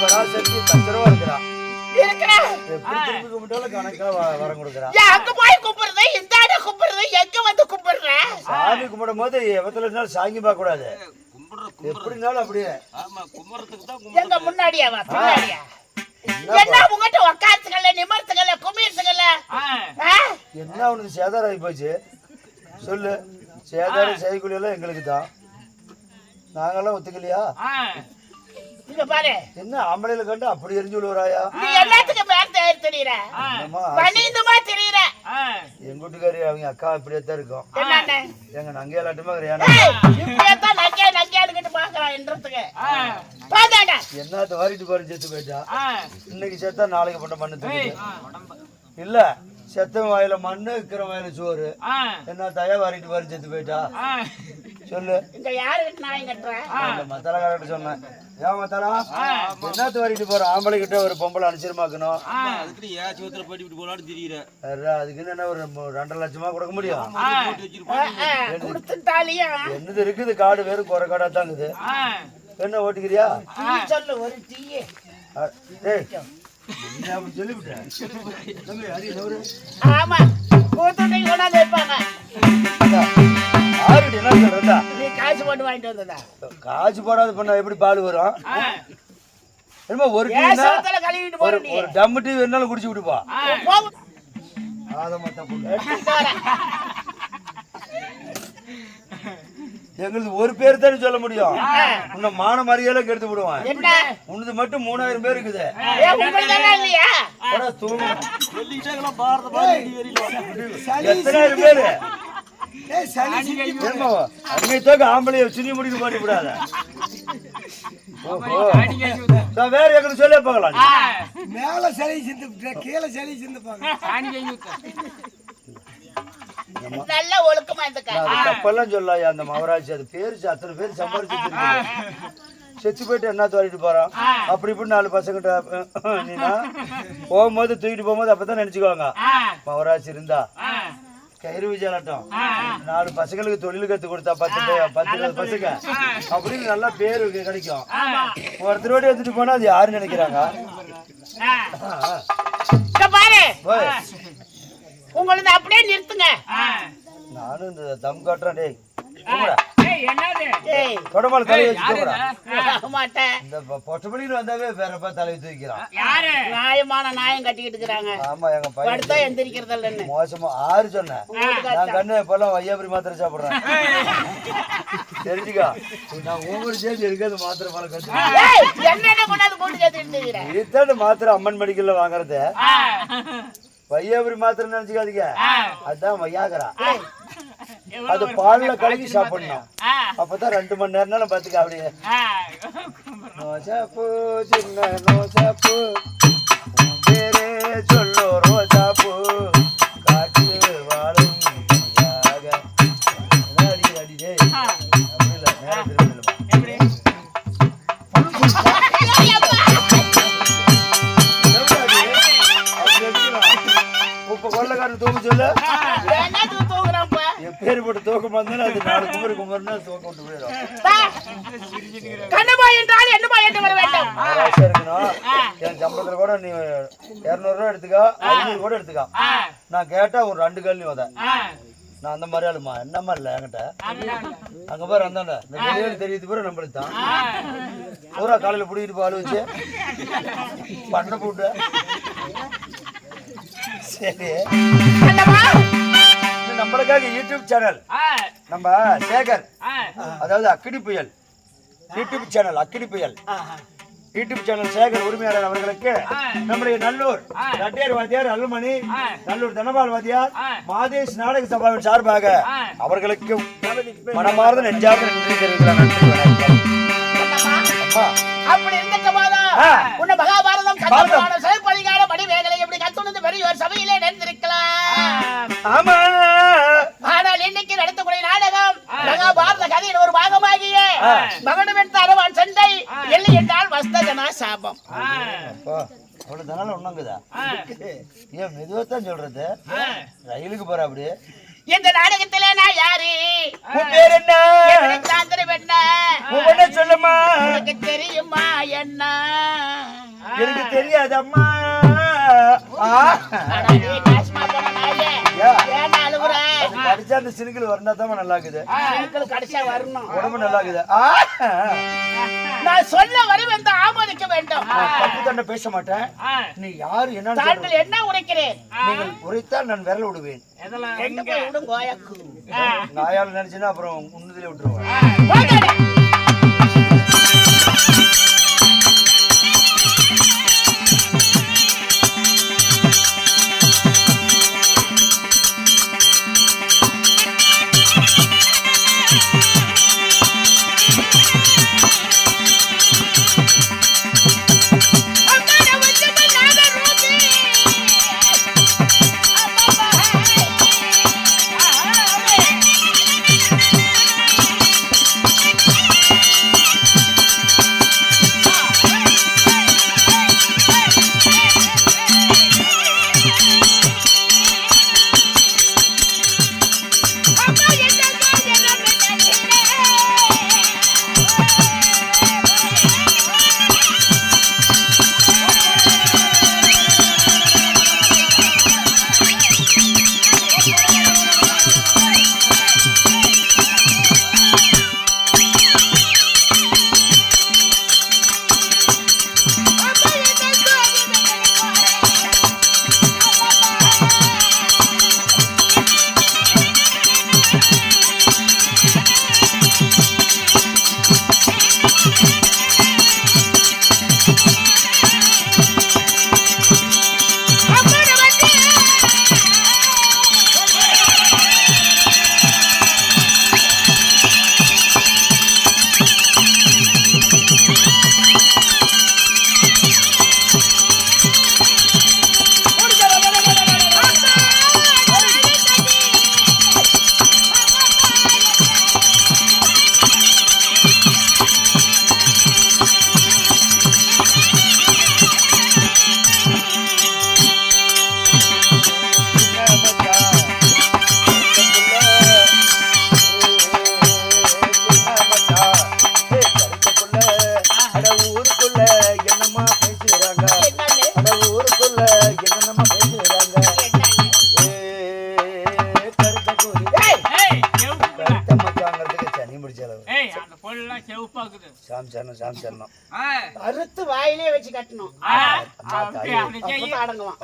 பராசக்தி தச்சரவா இருக்கிறா. எப்படி சாமி கும்பிடும் போது எவத்துல இருந்தாலும் சாங்கி பார்க்க கூடாது அப்படியே. ஆமா கும்புறதுக்கு தான் எங்க பின்னாடியா? என்ன உங்ககிட்ட உக்காத்துக்கல நிமர்த்துக்கல குமிர்த்துக்கல என்ன அவனுக்கு சேதாரம் ஆகி போச்சு? சொல்லு. சேதாரம் எல்லாம் எங்களுக்கு தான் நாங்கெல்லாம் ஒத்துக்கலையா? இங்க பாரு. என்ன ஆம்பளையில கண்டு அப்படி எரிஞ்சு விழுவராயா நீ எல்லாத்துக்கு பேர் தேர் தெரியுற. என்னம்மா பணிந்துமா தெரியுற. எங்க வீட்டுக்காரி அவங்க அக்கா இப்படியே தான் இருக்கும். எங்க நங்கை எல்லாட்டுமே பாக்குறான் என்றதுக்கு வாரிட்டு பாரு செத்து போயிட்டா. இன்னைக்கு செத்தா நாளைக்கு பண்ண மண்ணு தூக்கிட்டு. இல்ல செத்தவன் வாயில மண்ணு இருக்கிற வாயில சோறு. என்ன தயா வாரிட்டு பாரு செத்து போயிட்டா. சொல்லு. இங்க யாருக்கிட்ட நாய் கட்டுற இந்த மத்தாலா கரெக்ட் சொன்னேன். ஏன் மத்தாலா என்னத்த வாரிட்டு போற? ஆம்பளை கிட்ட ஒரு பொம்பளை அனுசரமாக்கணும் அதுக்கு ஏன் சிவத்துல போயிட்டு விட்டு போலான்னு தெரியற வேற அதுக்குன்னு என்ன ஒரு ரெண்டரை லட்சமா கொடுக்க முடியும்? என்னது? இருக்குது? காடு வெறும் குறை காடா தான் இருக்குது என்ன ஓட்டிக்கிறியா? சொல்லு ஒரு டேய். சொல்லிவிட்டேன். ஆமா. கூத்துட்டை கொண்டாந்து வைப்பாங்க இந்தா, ஆறுடி என்ன சொல்றதா? நீ காசு போட்டு வாங்கிட்டு வந்ததா? காசு போடாத பண்ணா எப்படி பால் வரும்? என்னமோ ஒரு கழுவிட்டு ஒரு ஒரு டம் டீ வேணாலும் குடிச்சு விட்டுப்பா. எங்களுக்கு ஒரு பேர் தானே சொல்ல முடியும். உன்னை மான மரியாதை கெடுத்து விடுவான். என்ன? உனது மட்டும் மூணாயிரம் பேர் இருக்குது. எத்தனாயிரம் பேரு? தோக்க ஆம்பளைய சினி முடிக்கு விடாத. நான் வேற எங்களுக்கு சொல்ல பார்க்கலாம். மேல சளி சிந்து கீழே சளி நல்ல ஒழுக்கமா தப்பெல்லாம் சொல்லாயா அந்த மகராஜ்? அது பேரு அத்தனை பேர் சம்பாரிச்சு செத்து போயிட்டு என்ன தோறிட்டு போறான்? அப்படி இப்படி நாலு பசங்கிட்ட நீனா? போகும்போது தூக்கிட்டு போகும்போது அப்பதான் நினைச்சுக்குவாங்க. மகராஜ் இருந்தா. கயிறு விஜயாட்டம் நாலு பசங்களுக்கு தொழில் கத்து கொடுத்தா பத்து பத்து பசங்க. அப்படின்னு நல்லா பேரு கிடைக்கும். ஒருத்தர் ஓடி எடுத்துட்டு போனா அது யாரு நினைக்கிறாங்க? பாரு. போய். உங்களுக்கு அப்படியே நிறுத்துங்க. நானும் இந்த தம் காட்டுறேன் டேய். தொடமால் தலையை வச்சு தூங்குடா. மாட்டேன் இந்த பொட்டப்படின்னு வந்தாவே வேறப்பா தலையை தூக்கிறான் நியாயமான நியாயம் கட்டிக்கிட்டு இருக்கிறாங்க. ஆமா எங்க பையன் படுத்தா எந்திரிக்கிறது இல்லைன்னு மோசமா ஆறு சொன்னேன். நான் கண்ணு இப்பெல்லாம் வையாபுரி மாத்திரை சாப்பிடுறேன். தெரிஞ்சுக்கா. நான் ஒவ்வொரு சேர்ந்து இருக்காது மாத்திரை பழம் கட்டு இதுதான் மாத்திரை அம்மன் மெடிக்கல்ல வாங்குறது? வையாபுரி மாத்திரை நினைச்சுக்காதீங்க. அதுதான் வையாகரா. அது பால்ல கலக்கி சாப்பிடணும். அப்பதான் ரெண்டு மணி நேரம் பாத்துக்க அப்படியே. நோசாப்பு சின்ன நோசாப்பு உன் பேரே சொல்லு ரோசாப்பு காட்டு வாழும். இப்ப கொள்ளைக்காரன் தூக்க. சொல்லு எப்பேர் போட்டு தூக்கம் அது நாலு குமரி குமரினா தூக்க விட்டு போயிடும். பா. கண்ணம்மா என்றால் என்னமா என்று வர வேண்டும். ஆசை இருக்கணும். என் சம்பளத்துல கூட நீ இருநூறு ரூபா எடுத்துக்கோ ஐநூறு கூட எடுத்துக்கோ. நான் கேட்டா ஒரு ரெண்டு கல் நீ உத நான் அந்த மாதிரி ஆளுமா? என்னம்மா இல்ல என்கிட்ட? அங்க பாரு அந்தாண்ட. இந்த தெரியுது பூரா நம்மளுக்கு தான் பூரா காலையில பிடிக்கிட்டு பால் வச்சு. பண்ண போட்டு. சரி. நம்மளுக்காக யூடியூப் சேனல் நம்ம சேகர். அதாவது அக்கிடி புயல். யூடியூப் சேனல் அக்கிடி புயல். யூடியூப் சேனல் சேகர் உரிமையாளர் அவர்களுக்கு நம்முடைய நல்லூர் ரெட்டியார் வாத்தியார் அல்லுமணி நல்லூர் தனபால் வாத்தியார் மாதேஷ் நாடக சபாவின் சார்பாக அவர்களுக்கு மனமார்ந்த நெஞ்சார்ந்த நன்றி அம்மா அப்படி இருந்துட்டு போதும் ஆ. உன்னை மகாபாரதம் ஒண்ணுங்குதா? ஏன் மெதுவா தான் சொல்றது. ரயிலுக்கு போற அப்படியே இந்த நாடகத்திலே நான் யாரு? உன் பேர் என்ன? எனக்கு சாந்திரம் என்ன? உன் சொல்லுமா? உனக்கு தெரியுமா என்ன? எனக்கு தெரியாதம்மா. ஆ. கடிச்சா அந்த சினுக்கள் வரனா தான் நல்லா இருக்குது கடைசியா வரணும். உடம்பு நல்லா இருக்குது. நான் சொல்ல வரும் என்று ஆமோதிக்க வேண்டும். தப்பு தண்டை பேச மாட்டேன். நீ யாரு சொல்லு. தாங்கள் என்ன உரைக்கிறேன்? நீங்கள் உரைத்தால் நான் விரல விடுவேன். நாயால் நினைச்சுன்னா அப்புறம் உன்னதிலே விட்டுருவேன். சாம் சரணம் சாம் சரணம். அறுத்து வாயிலே வச்சு கட்டணும். அடங்குவான்